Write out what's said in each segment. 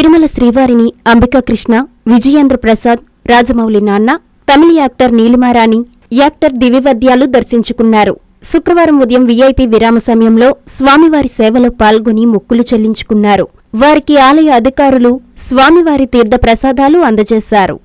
తిరుమల శ్రీవారిని అంబికా కృష్ణ విజయేంద్ర ప్రసాద్ రాజమౌళి నాన్న తమిళ actor నీలిమారాణి actor దివివద్యాలు దర్శించుకున్నారు. శుక్రవారం ఉదయం వీఐపీ విరామ సమయంలో స్వామివారి సేవలో పాల్గొని మొక్కులు చెల్లించుకున్నారు. వారికి ఆలయ అధికారులు స్వామివారి తీర్థ ప్రసాదాలు అందజేశారు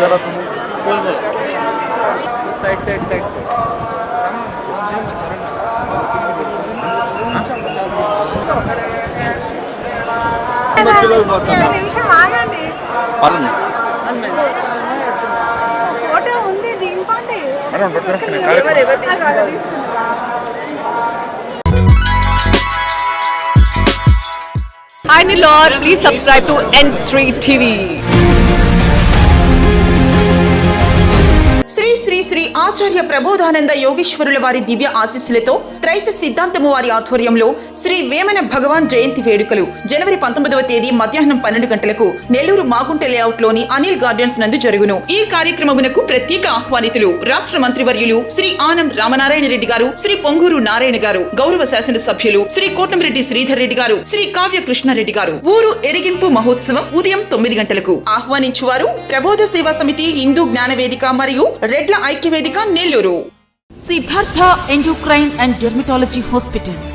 జాగ్రత్త సైడ్ సైడ్ సైడ్. నిమిషం ఆగండి ఫోటో ఉంది దింపండి Hi Nilor, please subscribe to N3 TV. ఆచార్య ప్రబోధానంద యోగేశ్వరుల వారి దివ్య ఆశీస్సులతో త్రైత సిద్ధాంతము వారి ఆధ్వర్యంలో శ్రీ వేమన భగవాన్ జయంతి వేడుకలు జనవరి పంతొమ్మిదవ తేదీ మధ్యాహ్నం పన్నెండు గంటలకు నెల్లూరు మాగుంట లేఅవుట్లోని అనిల్ గార్డెన్స్ నందు జరుగును. ఈ కార్యక్రమమునకు ప్రత్యేక ఆహ్వానితులు రాష్ట్ర మంత్రివర్యులు శ్రీ ఆనం రామనారాయణ రెడ్డి గారు శ్రీ పొంగూరు నారాయణ గారు గౌరవ శాసన సభ్యులు శ్రీ కోటంరెడ్డి శ్రీధర్ రెడ్డి గారు శ్రీ కావ్య కృష్ణారెడ్డి గారు. ఊరు ఎరిగింపు మహోత్సవం ఉదయం తొమ్మిది గంటలకు. ఆహ్వానించువారు ప్రబోధ సేవా సమితి హిందూ జ్ఞాన వేదిక మరియు రెడ్ల ఐక్య వేదిక Nellore Siddhartha endocrine and dermatology hospital